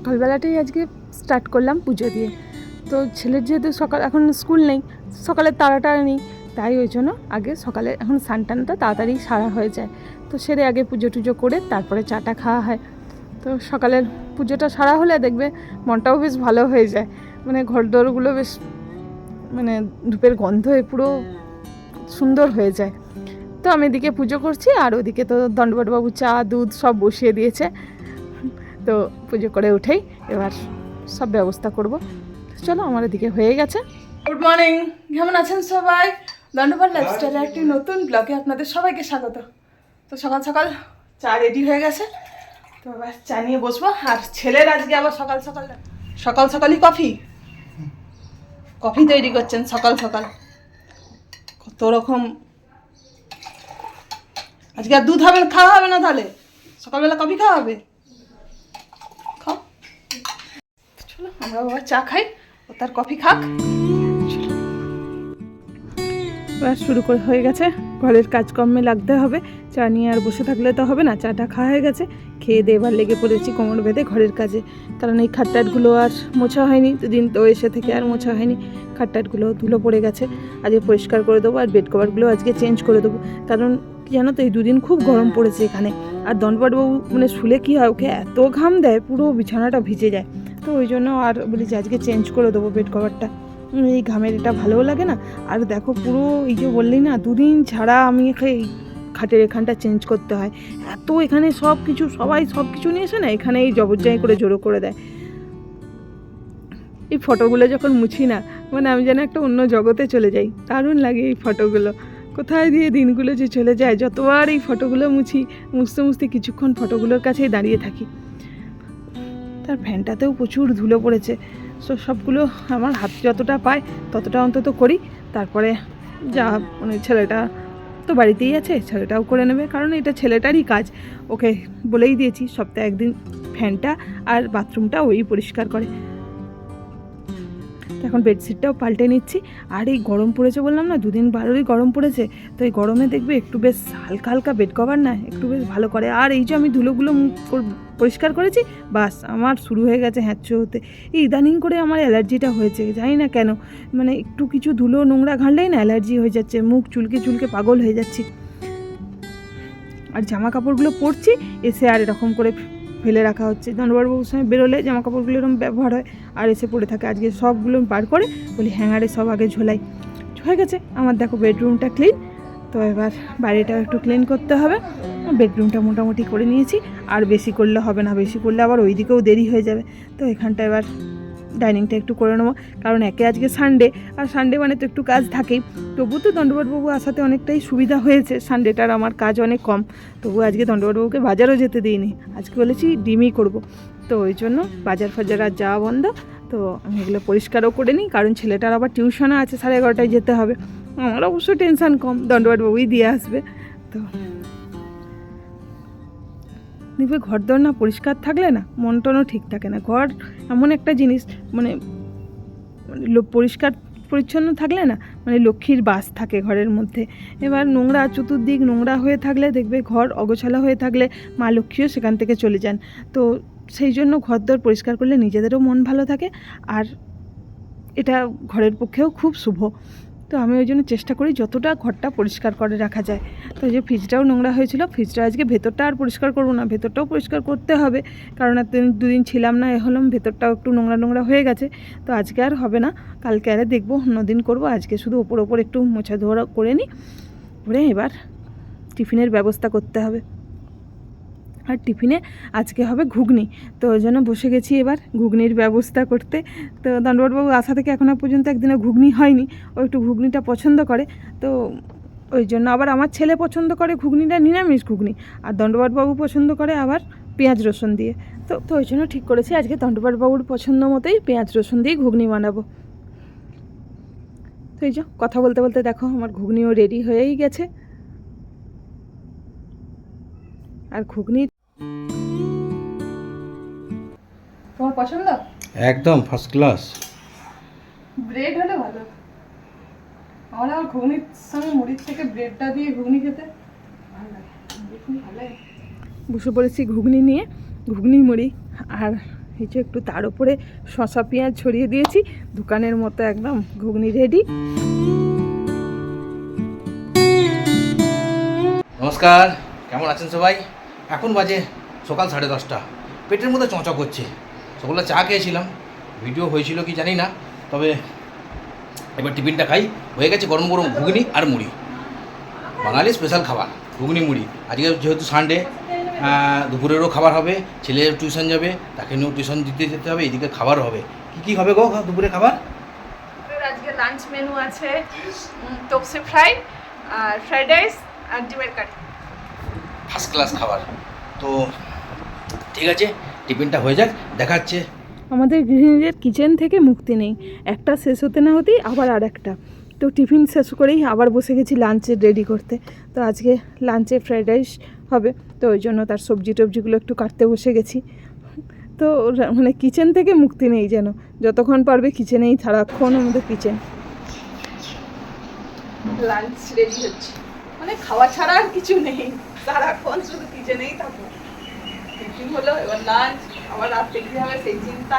সকালবেলাটাই আজকে স্টার্ট করলাম পুজো দিয়ে। তো ছেলের যেহেতু সকাল এখন স্কুল নেই সকালের তাড়াটা নেই, তাই ওই জন্য আগে সকালে এখন সানটানটা তাড়াতাড়ি সারা হয়ে যায়। তো সেরে আগে পুজো টুজো করে তারপরে চাটা খাওয়া হয়। তো সকালের পুজোটা সারা হলে দেখবে মনটাও বেশ ভালো হয়ে যায়। মানে ঘরদোরগুলো বেশ মানে ধূপের গন্ধে পুরো সুন্দর হয়ে যায়। তো আমি এদিকে পুজো করছি আর ওদিকে তো দণ্ডবটবাবু চা, দুধ সব বসিয়ে দিয়েছে। তো পুজো করে উঠেই এবার সব ব্যবস্থা করব। চলো আমার এদিকে হয়ে গেছে। গুড মর্নিং কেমন আছেন সবাই? দণ্ডপাট লাইফস্টাইলের একটি নতুন ব্লগে আপনাদের সবাইকে স্বাগত। তো সকাল সকাল চা রেডি হয়ে গেছে। তো এবার চা নিয়ে বসবো। আর ছেলের আজকে আবার সকাল সকাল। সকাল সকালই কফি কফি তৈরি করছেন সকাল সকাল। কত রকম। আজকে আর দুধ হবে খাওয়া হবে না তাহলে? সকালবেলা কফি খাওয়া হবে? চলো, আমরা বাবা চা খাই, ও তার কফি খাক। শুরু করে হয়ে গেছে। ঘরের কাজকর্মে লাগতে হবে। চা নিয়ে আর বসে থাকলে তো হবে না, চাটা খাওয়া হয়ে গেছে। খেয়ে দিয়ে এবার লেগে পড়েছি কোমর বেঁধে ঘরের কাজে। কারণ এই খাটটাটগুলো আর মোছা হয়নি দুদিন তো এসে থেকে আর মোছা হয়নি। খাটটাটগুলো ধুলো পড়ে গেছে। আজকে পরিষ্কার করে দেবো আর বেড কভারগুলো আজকে চেঞ্জ করে দেবো। কারণ জানো তো, এই দুদিন খুব গরম পড়েছে এখানে। আর দনপাটবাবু মানে শুলে কী হয়, ওকে এত ঘাম দেয়, পুরো বিছানাটা ভিজে যায়। ওই জন্য আর বলি যে আজকে চেঞ্জ করে দেবো বেড কভারটা এই ঘামের এটা ভালোও লাগে না? আর দেখো পুরো এই যে বললি না, দুদিন ছাড়া আমি এই খাটের এখানটা চেঞ্জ করতে হয়। এত এখানে সব কিছু, সবাই সব কিছু নিয়ে এসে না এখানে এই জবরজাই করে জোরো করে দেয়। এই ফটোগুলো যখন মুছি না মানে আমি যেন একটা অন্য জগতে চলে যাই, দারুণ লাগে এই ফটোগুলো কোথায় দিয়ে দিনগুলো যে চলে যায়, যতবার এই ফটোগুলো মুছি, মুছতে মুছতে কিছুক্ষণ ফটোগুলোর কাছেই দাঁড়িয়ে থাকি। তার ফ্যানটাতেও প্রচুর ধুলো পড়েছে। সো সবগুলো আমার হাত যতটা পায় ততটা অন্তত করি। তারপরে যা মানে ছেলেটা তো বাড়িতেই আছে, ছেলেটাও করে নেবে। কারণ এটা ছেলেটারই কাজ। ওকে বলেই দিয়েছি সপ্তাহে একদিন ফ্যানটা আর বাথরুমটা ওই পরিষ্কার করে। তো এখন বেডশিটটাও পাল্টে নিচ্ছি। আর এই গরম পড়েছে বললাম না, দুদিন বারোরই গরম পড়েছে, তো এই গরমে দেখবে একটু বেশ হালকা হালকা বেড কভার না, একটু বেশ ভালো করে। আর এই যে আমি ধুলোগুলো পরিষ্কার করেছি, বাস আমার শুরু হয়ে গেছে হ্যাঁচো হতে। এই ইদানিং করে আমার অ্যালার্জিটা হয়েছে, জানি না কেন। মানে একটু কিছু ধুলো নোংরা ঘাঁটলেই না অ্যালার্জি হয়ে যাচ্ছে, মুখ চুলকে চুলকে পাগল হয়ে যাচ্ছি। আর জামা কাপড়গুলো পরছি, এসে আর এরকম করে ফেলে রাখা হচ্ছে। ধনবাবুর সময় বেরোলে জামা কাপড়গুলো এরকম ব্যবহার হয় আর এসে পড়ে থাকে। আজকে সবগুলো বার করে বলি হ্যাঙ্গারে সব আগে ঝোলাই। হয়ে গেছে। আমার দেখো বেডরুমটা ক্লিন তো এবার বাড়িটাও একটু ক্লিন করতে হবে। বেডরুমটা মোটামুটি করে নিয়েছি। আর বেশি করলে হবে না। বেশি করলে আবার ওই দিকেও দেরি হয়ে যাবে। তো এখানটা এবার ডাইনিংটা একটু করে নেব, কারণ একে আজকে সানডে আর সানডে মানে তো একটু কাজ থাকেই। তবু তো দণ্ডবটবাবু আসাতে অনেকটাই সুবিধা হয়েছে সানডেটার আমার কাজ অনেক কম। তবু আজকে দণ্ডবটবাবুকে বাজারও যেতে দিইনি, আজকে বলেছি ডিমই করব। তো ওই জন্য বাজার ফাজার আর যাওয়া বন্ধ, তো আমি এগুলো পরিষ্কারও করে নিই, কারণ ছেলেটার আবার টিউশনও আছে, সাড়ে এগারোটায় যেতে হবে। আমার অবশ্য টেনশান কম দণ্ডবাটবাবুই দিয়ে আসবে, তো দেখবে ঘর দর না পরিষ্কার থাকলে না? মন টনও ঠিক থাকে না। ঘর এমন একটা জিনিস মানে মানে পরিষ্কার পরিচ্ছন্ন থাকলে না মানে লক্ষ্মীর বাস থাকে ঘরের মধ্যে। এবার নোংরা চতুর্দিক নোংরা হয়ে থাকলে দেখবে ঘর অগোছালা হয়ে থাকলে মা লক্ষ্মীও সেখান থেকে চলে যান। তো সেই জন্য ঘরদোর পরিষ্কার করলে নিজেদেরও মন ভালো থাকে। আর এটা ঘরের পক্ষেও খুব শুভ। তো আমি ওই জন্য চেষ্টা করি যতটা ঘরটা পরিষ্কার করে রাখা যায়। তো যে ফ্রিজটাও নোংরা হয়েছিল, ফ্রিজটা আজকে ভেতরটা আর পরিষ্কার করব না, ভেতরটাও পরিষ্কার করতে হবে। কারণ এতদিন দুদিন ছিলাম না, এ হলাম ভেতরটাও একটু নোংরা নোংরা হয়ে গেছে। তো আজকে আর হবে না, কালকে আরে দেখব অন্যদিন করব। আজকে শুধু ওপর ওপর একটু মোছা ধোয়া করে নিই, করে এবার টিফিনের ব্যবস্থা করতে হবে। আর টিফিনে আজকে হবে ঘুগনি। তো ওই জন্য বসে গেছি এবার ঘুগনির ব্যবস্থা করতে। তো দণ্ডবটবাবু আসা থেকে এখনও পর্যন্ত একদিনও ঘুগনি হয়নি, ও একটু ঘুগনিটা পছন্দ করে। তো ওই জন্য আবার আমার ছেলে পছন্দ করে ঘুগনিটা, নিরামিষ ঘুগনি। আর দণ্ডবাটবাবু পছন্দ করে আবার পেঁয়াজ রসুন দিয়ে। তো তো ওই জন্য ঠিক করেছি, আজকে দণ্ডবাটবাবুর পছন্দ মতোই পেঁয়াজ রসুন দিয়ে ঘুগনি বানাবো। তো এই যে কথা বলতে বলতে দেখো আমার ঘুগনিও রেডি হয়েই গেছে। আর ঘুগনি পছন্দ? একদম ফার্স্ট ক্লাস ব্রেড হলে ভালো। আমার আবার ঘুগনির সঙ্গে মুড়ির থেকে ব্রেডটা দিয়ে ঘুগনি খেতে ভালো লাগে। ভালো লাগে। বসে পড়েছি ঘুগনি নিয়ে ঘুগনি মুড়ি। আর এই যে একটু তার উপরে শশা পেঁয়াজ ছড়িয়ে দিয়েছি দোকানের মতো একদম ঘুগনি রেডি নমস্কার কেমন আছেন সবাই? এখন বাজে সকাল সাড়ে দশটা। পেটের মধ্যে চঁচা করছে সকালে চা খেয়েছিলাম। ভিডিও হয়েছিল কি জানি না তবে এবার টিফিনটা খাই। হয়ে গেছে গরম গরম ঘুগনি আর মুড়ি। বাঙালি স্পেশাল খাবার ঘুগনি মুড়ি। আজকে যেহেতু সানডে দুপুরেরও খাবার হবে ছেলে টিউশন যাবে তাকে নিয়েও টিউশন দিতে যেতে হবে এদিকে খাবার হবে। কি কি হবে গো দুপুরে খাবার? আজকে লাঞ্চ মেনু আছে তপসে ফ্রাই আর ফ্রাইড রাইস আর ডিমের কারি ফার্স্ট ক্লাস খাবার। তো ঠিক আছে টিফিনটা হয়ে যাক দেখাচ্ছে। আমাদের গৃহিণীদের কিচেন থেকে মুক্তি নেই। একটা শেষ হতে না হতেই আবার আর একটা তো টিফিন শেষ করেই আবার বসে গেছি লাঞ্চের রেডি করতে। তো আজকে লাঞ্চে ফ্রাইড রাইস হবে। তো ওই জন্য তার সবজি টবজিগুলো একটু কাটতে বসে গেছি। তো মানে কিচেন থেকে মুক্তি নেই যেন। যতক্ষণ পারবে কিচেনেই সারাক্ষণ আমাদের কিচেন। লাঞ্চ রেডি হচ্ছে। মানে খাওয়া ছাড়া আর কিছু নেই। সারাক্ষণ শুধু কিচেনেই থাকব টিফিন হলো এবার লাঞ্চ আবার রাত্রে কি হবে সেই চিন্তা।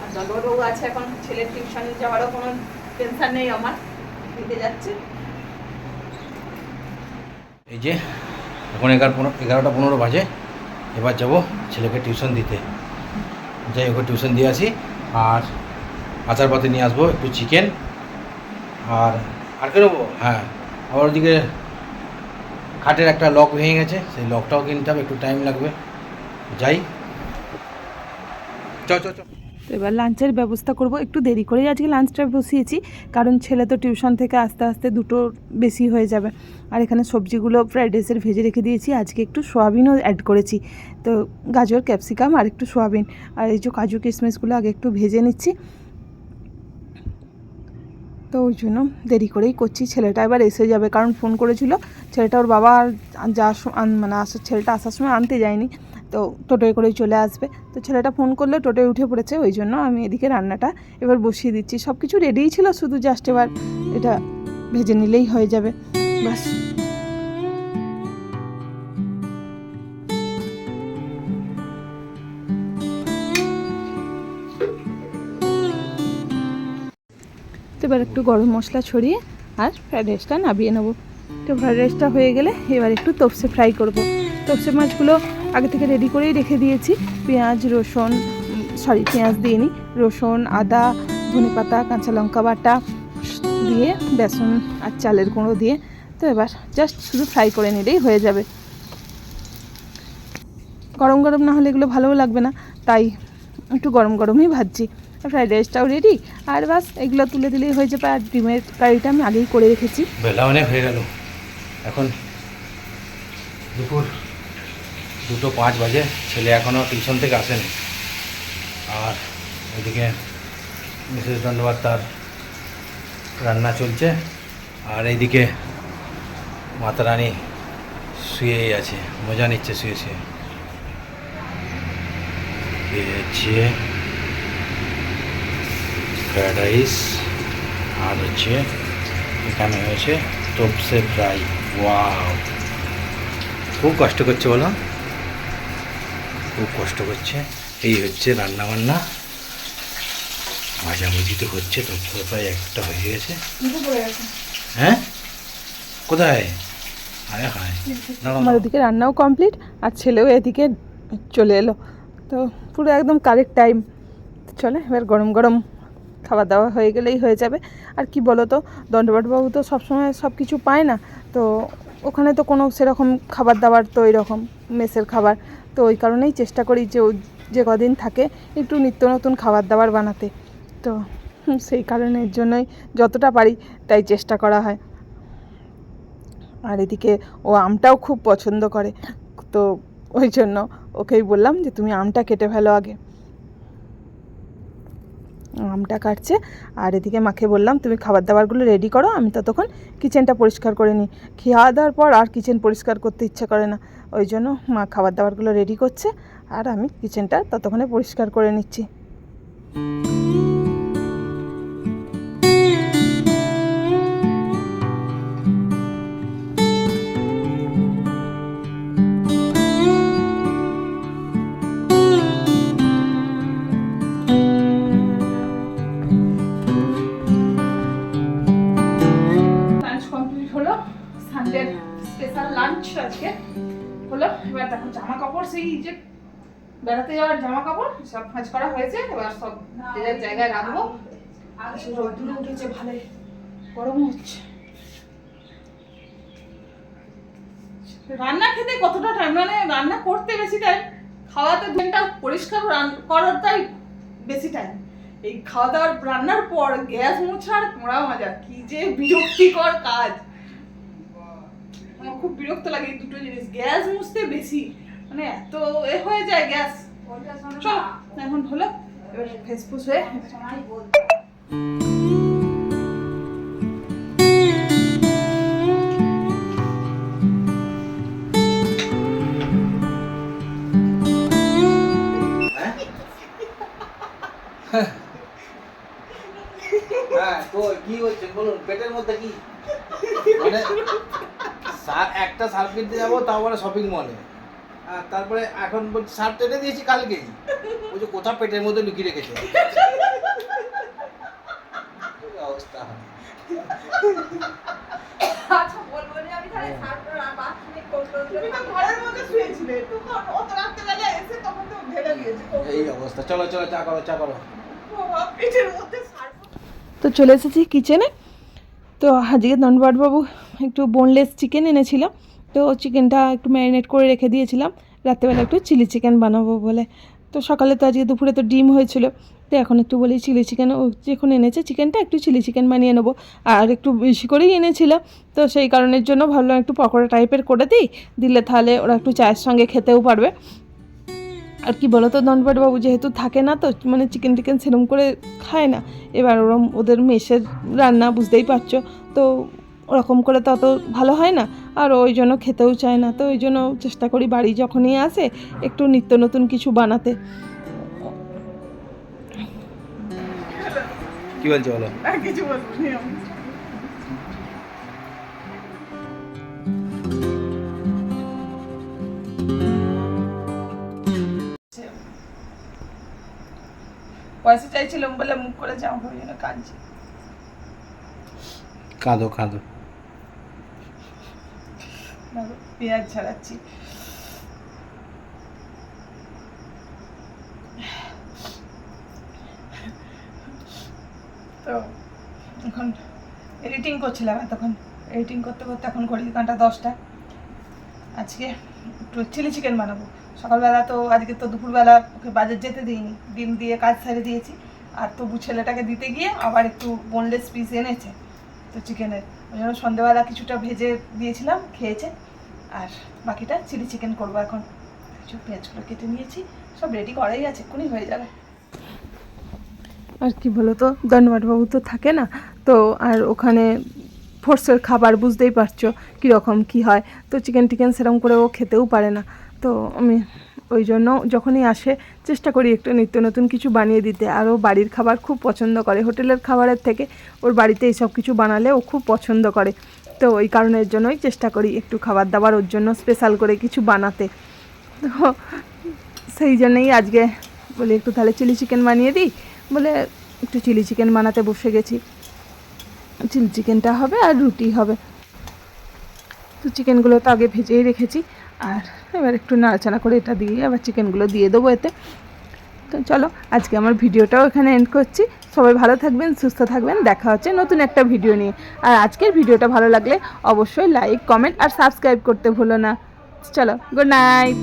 আর জলবাবু আছে এখন ছেলের টিউশন যাওয়ারও কোনো টেনশন নেই আমার দিতে যাচ্ছে। এই যে এখন এগারো পনেরো এগারোটা পনেরো বাজে এবার যাব ছেলেকে টিউশন দিতে। যাই ওকে টিউশন দিয়ে আসি আর আচার পাতে নিয়ে আসব একটু চিকেন আর আর কে নেব? হ্যাঁ আবার ওদিকে খাটের একটা লক ভেঙে গেছে, সেই লকটাও কিনতে হবে, একটু টাইম লাগবে। যাই। চ চ চ। তো এবার লাঞ্চের ব্যবস্থা করব, একটু দেরি করেই আজকে লাঞ্চটা বসিয়েছি, কারণ ছেলে তো টিউশন থেকে আস্তে আস্তে দুটো বেশি হয়ে যাবে। আর এখানে সবজিগুলো ফ্রাইড রাইসের ভেজে রেখে দিয়েছি, আজকে একটু সোয়াবিনও অ্যাড করেছি। তো গাজর ক্যাপসিকাম আর একটু সোয়াবিন। আর এই যে কাজু কিশমিশগুলো আগে একটু ভেজে নিচ্ছি। তো ওই জন্য দেরি করেই করছি। ছেলেটা এবার এসে যাবে, কারণ ফোন করেছিল। ছেলেটা ওর বাবা আর যাওয়ার মানে আসার ছেলেটা আসার সময় আনতে যায়নি, তো টোটোয় করেই চলে আসবে। তো ছেলেটা ফোন করলে টোটোয় উঠে পড়েছে, ওই জন্য আমি এদিকে রান্নাটা এবার বসিয়ে দিচ্ছি। সব কিছু রেডিই ছিল, শুধু জাস্ট এবার এটা ভেজে নিলেই হয়ে যাবে। বাস এবার একটু গরম মশলা ছড়িয়ে আর ফ্রাইড রাইসটা নামিয়ে নেব। তো ফ্রাইড রাইসটা হয়ে গেলে এবার একটু তপসে ফ্রাই করব। তপসে মাছগুলো আগে থেকে রেডি করেই রেখে দিয়েছি। পেঁয়াজ, রসুন সরি পেঁয়াজ দিইনি রসুন, আদা ধনে পাতা কাঁচা লঙ্কা বাটা দিয়ে, বেসন আর চালের গুঁড়ো দিয়ে তো এবার জাস্ট শুধু ফ্রাই করে নিলেই হয়ে যাবে। গরম গরম না হলে এগুলো ভালোও লাগবে না, তাই একটু গরম গরমই ভাজছি। ফ্রাইড রাইসটাও রেডি আর বাস, এগুলো তুলে দিলেই হয়ে যাবে। আর ডিমের কারিটা আমি আগেই করে রেখেছি। বেলা অনেক হয়ে গেল। এখন দুপুর দুটো পাঁচ বাজে। ছেলে এখনও টিউশন থেকে আসেনি। আর এদিকে মিসেস দণ্ডবাদ তার রান্না চলছে। আর এইদিকে মাতা রানী শুয়েই আছে। মজা নিচ্ছে, শুয়ে শুয়ে। হচ্ছে ফ্রায়েড রাইস আর হচ্ছে এখানে হয়েছে তোপসে ফ্রাই ওয়াও খুব কষ্ট করছে বলো। খুব কষ্ট করছে। এই হচ্ছে রান্না বান্না ভাজাভুজি তো হচ্ছে তোপসে ফ্রাই একটা হয়ে গেছে। হ্যাঁ? কোথায়? আরে হায়। আমার ওদিকে রান্নাও কমপ্লিট আর ছেলেও এদিকে চলে এলো। তো পুরো একদম কারেক্ট টাইম চলে এবার গরম গরম খাওয়া দাওয়া হয়ে গেলেই হয়ে যাবে। আর কি বলো তো দণ্ডবাটবাবু তো সবসময় সব কিছু পায় না, তো ওখানে তো কোনো সেরকম খাবার দাবার তো এরকম মেসের খাবার, তো ওই কারণেই চেষ্টা করি যে যে কদিন থাকে একটু নিত্য নতুন খাবার দাবার বানাতে। তো সেই কারণের জন্যই যতটা পারি তাই চেষ্টা করা হয়। আর এদিকে ও আমটাও খুব পছন্দ করে, তো ওই জন্য ওকেই বললাম যে তুমি আমটা কেটে ফেলো আগে। আমটা কাটছে। আর এদিকে মাকে বললাম, তুমি খাবার দাবারগুলো রেডি করো, আমি ততক্ষণ কিচেনটা পরিষ্কার করে নিই। খাওয়া দাওয়ার পর আর কিচেন পরিষ্কার করতে ইচ্ছা করে না। ওই জন্য মা খাবার দাবারগুলো রেডি করছে, আর আমি কিচেনটা ততক্ষণে পরিষ্কার করে নিচ্ছি। বেড়াতে যাওয়ার জামা কাপড় সব ভাঁজ করা হয়েছে এবার সব যে যার জায়গায় রাখব। রোদ্দুরে উঠেছে ভালোই। গরম হচ্ছে। রান্না খেতে কতটা টাইম মানে রান্না করতে বেশি টাইম খাওয়াতে দিনটা পরিষ্কার করাটাই বেশি টাইম এই খাওয়া দাওয়ার রান্নার পর গ্যাস মোছার মোড়া মজা কি যে বিরক্তিকর কাজ। আমার খুব বিরক্ত লাগে এই দুটো জিনিস। গ্যাস মুছতে বেশি মানে এত এ হয়ে যায় গ্যাস। চলো এখন হলো এবার ফেসফুস হয়ে হ্যাঁ কি হচ্ছে বলুন, পেটের মধ্যে কি? মানে একটা সার্ফ কিনতে যাব বলে শপিং মলে তারপরে এখন বলছি সার্ফ তো এনে দিয়েছি কালকেই। বলছে কোথা পেটের মধ্যে লুকিয়ে রেখেছে। অবস্থা? আচ্ছা বলব না আমি তাহলে সারটা বাথরুমে করতে তুমি তো ঘরের মধ্যে শুয়েছিলে। তখন অত রাত্রেবেলা এসে তখন তো ঢেলে দিয়েছে। এই অবস্থা। চলো চলো চা করো চা করো। পেটের মধ্যে সার্ফ তো চলে এসেছি কিচেনে তো আজকে দণ্ডবাটবাবু একটু বোনলেস চিকেন এনেছিল। তো চিকেনটা একটু ম্যারিনেট করে রেখে দিয়েছিলাম। রাত্রেবেলা একটু চিলি চিকেন বানাবো বলে। তো সকালে তো আজকে দুপুরে তো ডিম হয়েছিল। তো এখন একটু বলি চিলি চিকেন যখন এনেছে চিকেনটা একটু চিলি চিকেন বানিয়ে নেব। আর একটু বেশি করেই এনেছিল। তো সেই কারণের জন্য ভাবলাম একটু পকোড়া টাইপের করে দিই। দিলে তাহলে ওরা একটু চায়ের সঙ্গে খেতেও পারবে। আর কি বলো তো দণ্ডবাটবাবু যেহেতু থাকে না তো মানে চিকেন টিকেন সেরম করে খায় না। এবার ওরম ওদের মেসের রান্না, বুঝতেই পারছ। তো ওরকম করে তো অত ভালো হয় না। আর ওই জন্য খেতেও চায় না। তো ওই জন্য চেষ্টা করি বাড়ি যখনই আসে একটু নিত্য নতুন কিছু বানাতে। কি বলছো বলো? কিছু পয়সা চাইছিলাম বলে মুখ করে জামা কাপড় জন্য কাঁদছি। কাঁদো কাঁদো। পেঁয়াজ ছাড়াচ্ছি। তো এখন এডিটিং করছিলাম তখন এডিটিং করতে করতে এখন ঘড়ির কাঁটা দশটা। আজকে একটু চিলি চিকেন বানাবো। সকালবেলা তো, আজকে তো দুপুরবেলা ওকে বাজার যেতে দিইনি। ডিম দিয়ে কাজ ছেড়ে দিয়েছি। আর তবু ছেলেটাকে দিতে গিয়ে আবার একটু বোনলেস পিস এনেছে, তো চিকেনের ওই জন্য সন্ধ্যেবেলা কিছুটা ভেজে দিয়েছিলাম, খেয়েছে। আর বাকিটা চিলি চিকেন করব এখন। কিছু পেঁয়াজগুলো কেটে নিয়েছি, সব রেডি করাই আছে, এক্ষুনি হয়ে যাবে। আর কি বলো তো দণ্ডবাটবাবু তো থাকে না, তো আর ওখানে ফোর্সের খাবার বুঝতেই পারছ কীরকম কী হয়। তো চিকেন টিকেন সেরকম করে ও খেতেও পারে না। তো আমি ওই জন্য যখনই আসে, চেষ্টা করি একটু নিত্য নতুন কিছু বানিয়ে দিতে। আর ও বাড়ির খাবার খুব পছন্দ করে। হোটেলের খাবারের থেকে ওর বাড়িতে এইসব কিছু বানালে ও খুব পছন্দ করে। তো ওই কারণের জন্যই চেষ্টা করি একটু খাবার দাবার ওর জন্য স্পেশাল করে কিছু বানাতে। তো সেই জন্যই আজকে বলি একটু তাহলে চিলি চিকেন বানিয়ে দিই। বলে একটু চিলি চিকেন বানাতে বসে গেছি। চিলি চিকেনটা হবে আর রুটি হবে। তো চিকেনগুলো তো আগে ভেজেই রেখেছি। আর এবার একটু নাড়াচাড়া করে এটা দিয়ে আবার চিকেনগুলো দিয়ে দেবো এতে। তো চলো আজকে আমার ভিডিওটাও এখানে এন্ড করছি। সবাই ভালো থাকবেন, সুস্থ থাকবেন। দেখা হচ্ছে নতুন একটা ভিডিও নিয়ে। আর আজকের ভিডিওটা ভালো লাগলে অবশ্যই লাইক কমেন্ট আর সাবস্ক্রাইব করতে ভুলো না। চলো গুড নাইট